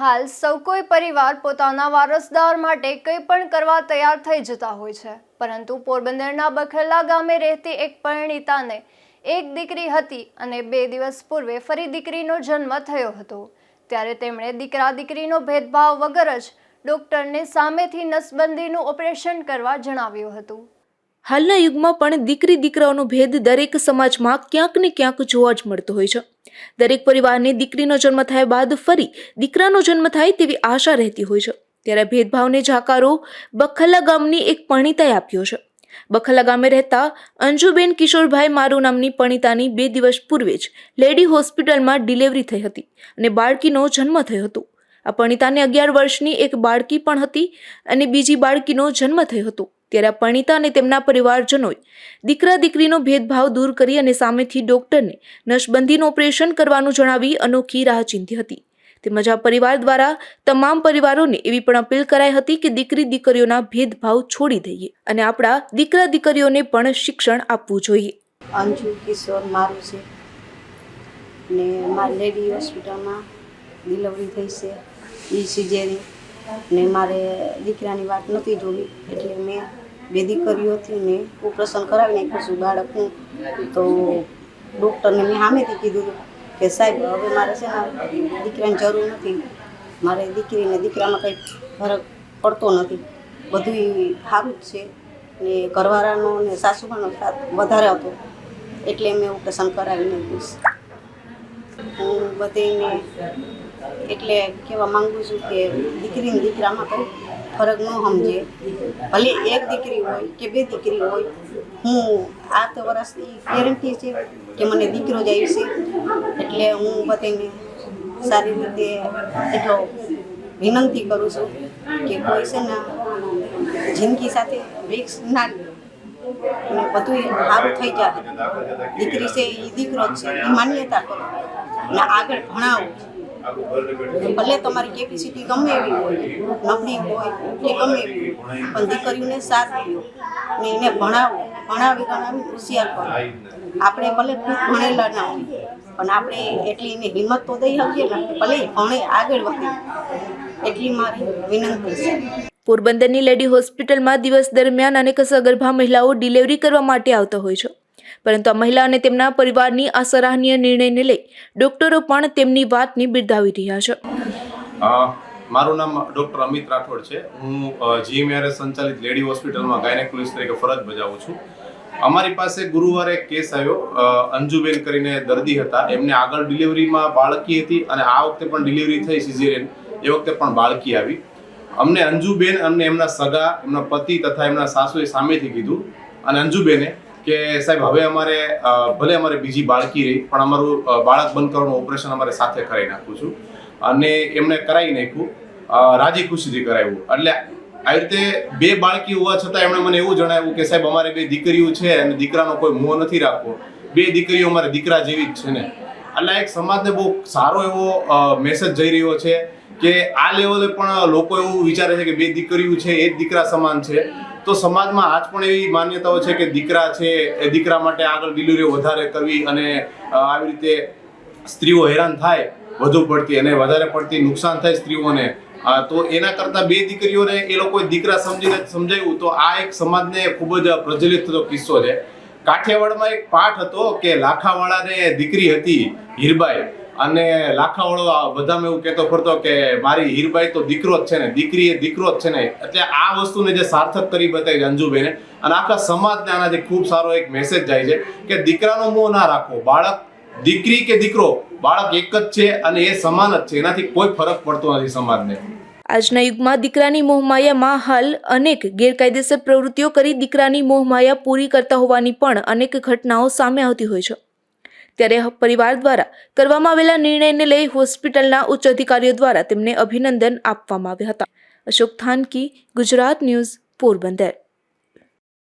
હાલ સૌ કોઈ પરિવાર પોતાના વારસદાર માટે કંઈ પણ કરવા તૈયાર થઈ જતા હોય છે. પરંતુ પોરબંદરના બખરલા ગામે રહેતી એક પરિણીતાને એક દીકરી હતી અને બે દિવસ પૂર્વે ફરી દીકરીનો જન્મ થયો હતો. ત્યારે તેમણે દીકરા દીકરીનો ભેદભાવ વગર જ ડૉક્ટરને સામેથી નસબંધીનું ઓપરેશન કરવા જણાવ્યું હતું. હાલના યુગમાં પણ દીકરી દીકરાઓનો ભેદ દરેક સમાજમાં ક્યાંક ને ક્યાંક જોવા જ મળતો હોય છે. દરેક પરિવારને દીકરીનો જન્મ થયા બાદ ફરી દીકરાનો જન્મ થાય તેવી આશા રહેતી હોય છે. ત્યારે ભેદભાવને જાકારો બખલા ગામની એક પણિતાએ આપ્યો છે. બખલા ગામે રહેતા અંજુબેન કિશોરભાઈ મારું નામની પણિતાની બે દિવસ પૂર્વે જ લેડી હોસ્પિટલમાં ડિલિવરી થઈ હતી અને બાળકીનો જન્મ થયો હતો. આ પણિતાને અગિયાર વર્ષની એક બાળકી પણ હતી અને બીજી બાળકીનો જન્મ થયો હતો. ત્યારે પરણિતા અને તેમના પરિવારજનોએ દીકરા દીકરીનો ભેદભાવ દૂર કરી અને સામેથી ડોક્ટરને નસબંધીનું ઓપરેશન કરવાનું જણાવી અનોખી રાહ ચીંધી હતી. તેમજ આ પરિવાર દ્વારા તમામ પરિવારોને એવી પણ અપીલ કરાઈ હતી કે દીકરી દીકરીઓના ભેદભાવ છોડી દઈએ અને આપણા દીકરા દીકરીઓને પણ શિક્ષણ આપવું જોઈએ. અંજુ કિશોર મારું છે. ને મારી લેડી હોસ્પિટલમાં ડિલિવરી થઈ છે. ઈ સિઝેરી ને મારે દીકરાની વાત નહોતી જોવી. એટલે મેં બે દીકરીઓ હતી ને ઓપરેશન કરાવી નાખ્યું છું બાળકનું. તો ડૉક્ટરને મેં સામેથી કીધું કે સાહેબ, હવે મારે છે ને દીકરાની જરૂર નથી. મારે દીકરીને દીકરામાં કંઈ ફરક પડતો નથી. બધું સારું જ છે. ને ઘરવાળાનો ને સાસુમાનો સાથ વધારે હતો. એટલે મેં ઓપરેશન કરાવી નાખ્યું હું બધીને એટલે કહેવા માંગુ છું કે દીકરી દીકરામાં કંઈ ફરક ન સમજે. ભલે એક દીકરી હોય કે બે દીકરી હોય, હું આ તો વર્ષની ગેરંટી છે કે મને દીકરો જ આવી છે એટલે હું બધાને સારી રીતે એટલો વિનંતી કરું છું કે કોઈ છે ને જિંદગી સાથે રિક્સ ના લે. ને બધું સારું થઈ જાય. દીકરી છે એ દીકરો જ છે, એ માન્યતા કરો. ને આગળ ભણાવો. ભલે તમારી કેપેસિટી ગમે એવી હોય નબળી હોય કે ગમે એવી પણ દીકરીઓને સાથ દો ને એને ભણાવો. ભણાવી ગણાવી હોશિયાર કરો આપણે ભલે ખૂબ ભણેલા ના હોય પણ આપણે એટલી એને હિંમત તો દઈ શકીએ ને ભલે ભણે આગળ વધે. એટલી મારી વિનંતી છે. પોરબંદરની લેડી હોસ્પિટલમાં દિવસ દરમિયાન અનેક સગર્ભા મહિલાઓ ડિલિવરી કરવા માટે આવતા હોય છે. પરંતુ આ મહિલા અને તેમના પરિવારની આ સરાહનીય નિર્ણયને લઈ ડોક્ટરો પણ તેમની વાતને બિરદાવી રહ્યા છે. મારું નામ ડૉક્ટર અમિત રાઠોડ છે. હું જીએમઆરએસ સંચાલિત લેડી હોસ્પિટલમાં ગાયનેકોલોજીસ્ટ તરીકે ફરજ બજાવું છું. અમારી પાસે ગુરુવારે કેસ આવ્યો. અંજુબેન કરીને દર્દી હતા. એમને આગળ ડિલિવરીમાં બાળકી હતી અને આ વખતે પણ ડિલિવરી થઈ સિઝેરિયન. એ વખતે પણ બાળકી આવી. અમને અંજુબેન અને એમના સગા, એમના પતિ તથા એમના સાસુએ સામેથી કીધું અને અંજુબેને કે સાહેબ, હવે અમારે ભલે અમારે બીજી બાળકી રહી, પણ અમારું બાળક બંધ કરવાનું ઓપરેશન અમારે સાથે કરાવી નાખું છું. અને એમણે કરાવી નાખ્યું રાજી ખુશીથી કરાવ્યું. એટલે આવી રીતે બે બાળકી હોવા છતાં એમણે મને એવું જણાવ્યું કે, સાહેબ, અમારે બે દીકરીઓ છે અને દીકરાનો કોઈ મોહ નથી રાખવો. બે દીકરીઓ અમારે દીકરા જેવી જ છે ને. એટલે એક સમાજને બહુ સારો એવો મેસેજ જઈ રહ્યો છે કે આ લેવલે પણ લોકો એવું વિચારે છે કે બે દીકરીઓ છે, એ જ દીકરા સમાન છે. તો સમાજમાં આજ પણ એવી માન્યતાઓ છે કે દીકરા છે, એ દીકરા માટે આગળ ડિલિવરીઓ વધારે કરવી અને આવી રીતે સ્ત્રીઓ હેરાન થાય, વધુ પડતી અને વધારે પડતી નુકસાન થાય સ્ત્રીઓને. તો એના કરતાં બે દીકરીઓને એ લોકોએ દીકરા સમજીને સમજાવ્યું, તો આ એક સમાજને ખૂબ જ પ્રચલિત થતો કિસ્સો છે. કાઠિયાવાડમાં એક પાઠ હતો કે લાખાવાળાને દીકરી હતી હીરબાઈ. અને લાખાવાળો બધામાં એવું કહેતો ફરતો કે મારી હીરબાઈ તો દીકરો જ છે ને દીકરી એ દીકરો જ છે ને. એટલે આ વસ્તુને જે સાર્થક કરી બતાવી અંજુબેને, અને આખા સમાજને આનાથી ખૂબ સારો એક મેસેજ જાય છે કે દીકરાનો મોહ ના રાખવો બાળક દીકરી કે દીકરો, બાળક એક જ છે અને એ સમાન જ છે. એનાથી કોઈ ફરક પડતો નથી સમાજને. આજના યુગમાં દીકરાની મોહમાયામાં હાલ અનેક ગેરકાયદેસર પ્રવૃત્તિઓ કરી દીકરાની મોહમાયા પૂરી કરતા હોવાની પણ અનેક ઘટનાઓ સામે આવતી હોય છે. ત્યારે પરિવાર દ્વારા કરવામાં આવેલા નિર્ણયને લઈ હોસ્પિટલના ઉચ્ચ અધિકારીઓ દ્વારા તેમને અભિનંદન આપવામાં આવ્યા હતા. અશોક થાનકી, ગુજરાત ન્યૂઝ પોરબંદર.